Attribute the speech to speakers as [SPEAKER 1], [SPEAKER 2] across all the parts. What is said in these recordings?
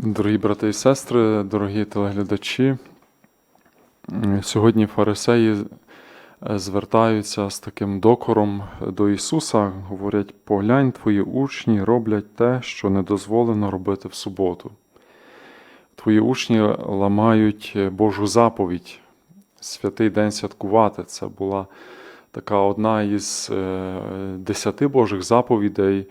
[SPEAKER 1] Дорогі брати і сестри, дорогі телеглядачі, сьогодні фарисеї е, звертаються з таким докором до Ісуса, говорять: поглянь, твої учні роблять те, що не дозволено робити в суботу. Твої учні ламають Божу заповідь, святий день святкувати. Це була така одна із е, десяти Божих заповідей,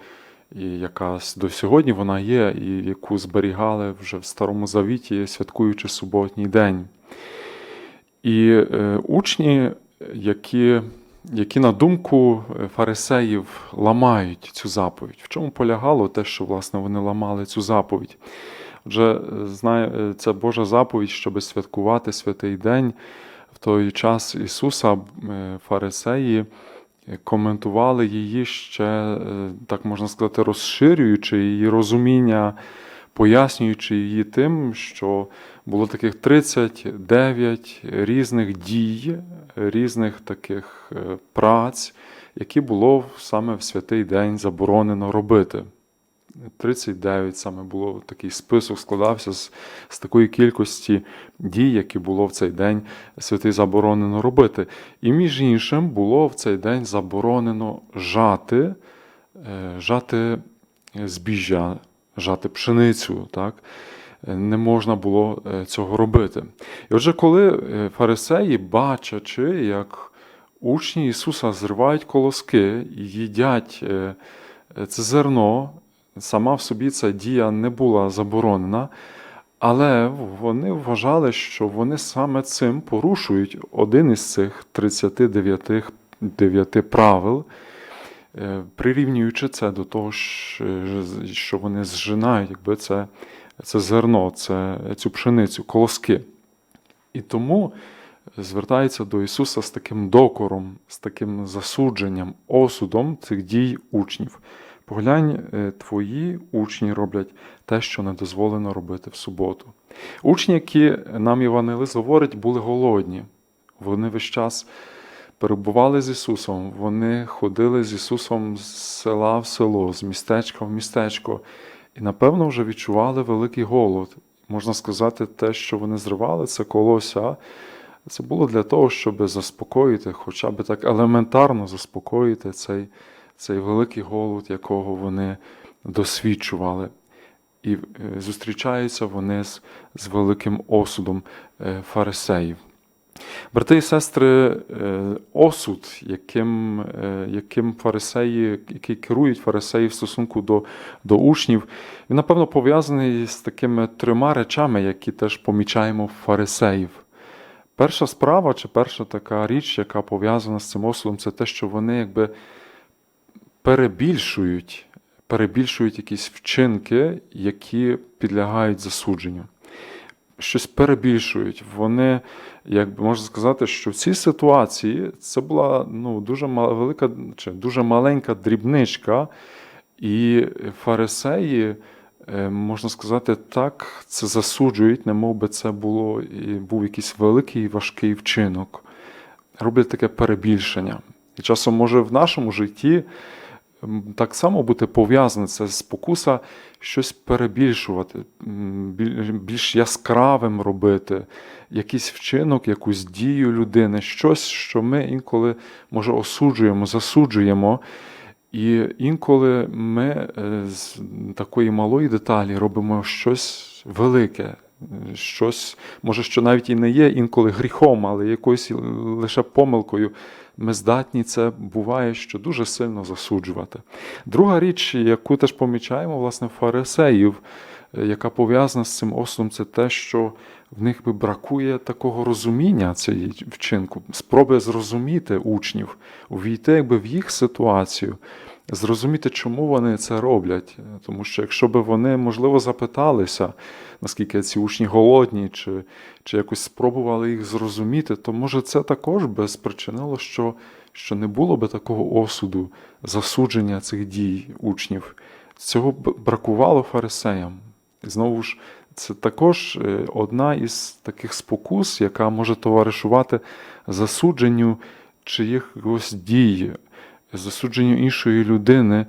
[SPEAKER 1] і яка до сьогодні вона є, і яку зберігали вже в Старому Завіті, святкуючи суботній день. І е, учні, які, які на думку е, фарисеїв ламають цю заповідь. В чому полягало те, що власне вони ламали цю заповідь? Отже, знає, е, це Божа заповідь, щоб святкувати святий день. В той час Ісуса е, фарисеї коментували її ще, е, так можна сказати, розширюючи її розуміння, пояснюючи її тим, що було таких 39 різних дій, різних таких е, праць, які було саме в святий день заборонено робити. 39 саме було такий список, складався з, з такої кількості дій, які було в цей день святий заборонено робити. І між іншим було в цей день заборонено жати, е, жати збіжжя, жати пшеницю. Так? Не можна було е, цього робити. І отже, коли е, фарисеї, бачачи, як учні Ісуса зривають колоски і їдять це зерно, сама в собі ця дія не була заборонена, але вони вважали, що вони саме цим порушують один із цих 39 дев'яти правил, е, прирівнюючи це до того, що вони зжинають, якби це, це зерно, це, цю пшеницю, колоски. І тому звертається до Ісуса з таким докором, з таким засудженням, осудом цих дій учнів. Поглянь, е, твої учні роблять те, що не дозволено робити в суботу. Учні, які нам Євангелист говорить, були голодні. Вони весь час перебували з Ісусом, вони ходили з Ісусом з села в село, з містечка в містечко, і, напевно, вже відчували великий голод. Можна сказати, те, що вони зривали, це колося. Це було для того, щоб заспокоїти, хоча б так елементарно заспокоїти цей, цей великий голод, якого вони досвідчували. І е, зустрічаються вони з, з великим осудом е, фарисеїв. Брати і сестри, е, осуд, яким, яким фарисеї, який керують фарисеї в стосунку до, до учнів, він, напевно, пов'язаний з такими трьома речами, які теж помічаємо в фарисеїв. Перша справа, чи перша така річ, яка пов'язана з цим осудом, це те, що вони якби перебільшують, перебільшують якісь вчинки, які підлягають засудженню. Щось перебільшують. Вони, як би можна сказати, що в цій ситуації це була ну, дуже велика чи дуже маленька дрібничка, і фарисеї, е, можна сказати, так це засуджують, немов би це було і був якийсь великий важкий вчинок. Роблять таке перебільшення. І часом може в нашому житті так само бути пов'язане це спокуса щось перебільшувати, більш яскравим робити, якийсь вчинок, якусь дію людини, щось, що ми інколи може осуджуємо, засуджуємо. І інколи ми е, з такої малої деталі робимо щось велике, щось, може, що навіть і не є інколи гріхом, але якоюсь лише помилкою. Ми здатні це буває, що дуже сильно засуджувати. Друга річ, яку теж помічаємо, власне, фарисеїв, е, яка пов'язана з цим осудом, це те, що в них би бракує такого розуміння цієї вчинку, спроби зрозуміти учнів, увійти якби в їх ситуацію, зрозуміти, чому вони це роблять. Тому що якщо б вони, можливо, запиталися, наскільки ці учні голодні, чи, чи якось спробували їх зрозуміти, то може це також би спричинило, що, що не було би такого осуду, засудження цих дій учнів. Цього б бракувало фарисеям. І знову ж, це також е, одна із таких спокус, яка може товаришувати засудженню чиїхось дій, засудження іншої людини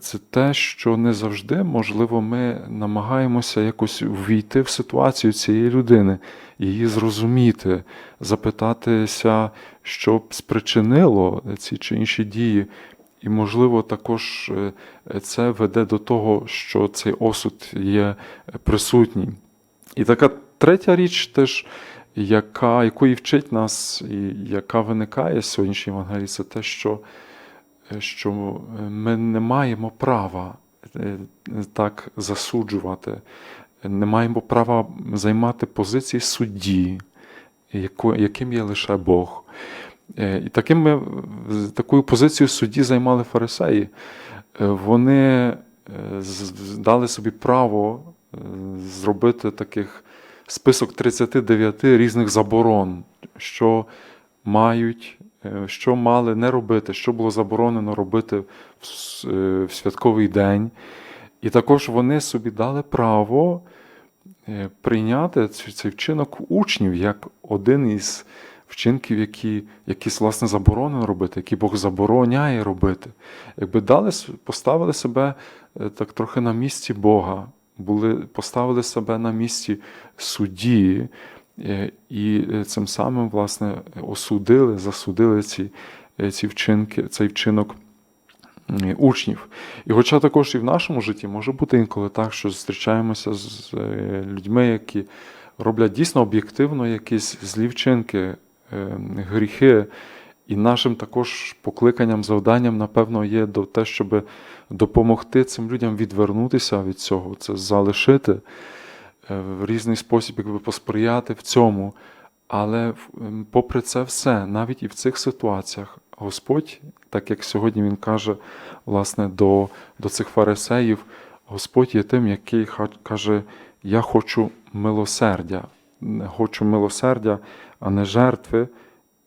[SPEAKER 1] це те, що не завжди, можливо, ми намагаємося якось ввійти в ситуацію цієї людини, її зрозуміти, запитатися, що спричинило ці чи інші дії. І, можливо, також е, це веде до того, що цей осуд є присутній. І така третя річ, теж, яка, якої вчить нас, і яка виникає з сьогоднішньої Євангелії, це те, що, що ми не маємо права е, так засуджувати, не маємо права займати позиції судді, яким є лише Бог. Е, І таким такою позицією судді займали фарисеї. Е, Вони е, дали собі право е, зробити таких список 39 різних заборон, що мають, е, що мали не робити, що було заборонено робити в е, святковий день. І також вони собі дали право е, прийняти цей вчинок учнів як один із вчинків, які, які власне заборонено робити, які Бог забороняє робити. Якби дали, поставили себе е, так трохи на місці Бога, були, поставили себе на місці судді, е, і е, цим самим, власне, осудили, засудили ці, е, ці вчинки, цей вчинок е, учнів. І хоча також і в нашому житті може бути інколи так, що зустрічаємося з е, людьми, які роблять дійсно об'єктивно якісь злі вчинки, е, гріхи. І нашим також покликанням, завданням, напевно, є до те, щоб допомогти цим людям відвернутися від цього, це залишити е, в різний спосіб, якби посприяти в цьому. Але попри це все, навіть і в цих ситуаціях, Господь, так як сьогодні Він каже, власне, до, до цих фарисеїв, Господь є тим, який каже: Я хочу милосердя, хочу милосердя, а не жертви.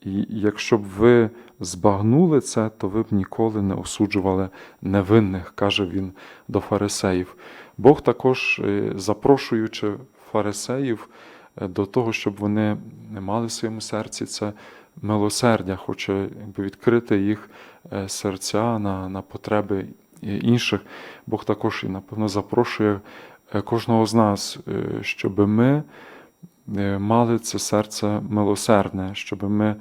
[SPEAKER 1] І якщо б ви збагнули це, то ви б ніколи не осуджували невинних, каже він до фарисеїв. Бог також, е, запрошуючи фарисеїв е, до того, щоб вони не мали в своєму серці це милосердя, хоче якби, відкрити їх е, серця на, на потреби інших. Бог також і, напевно, запрошує кожного з нас, щоб ми мали це серце милосердне, щоб ми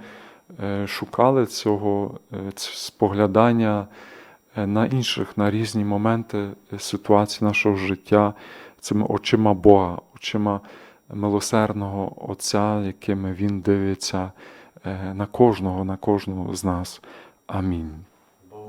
[SPEAKER 1] е, шукали цього е, споглядання е, на інших, на різні моменти е, ситуації нашого життя цими очима Бога, очима милосердного Отця, якими Він дивиться е, на кожного, на кожного з нас. Амінь.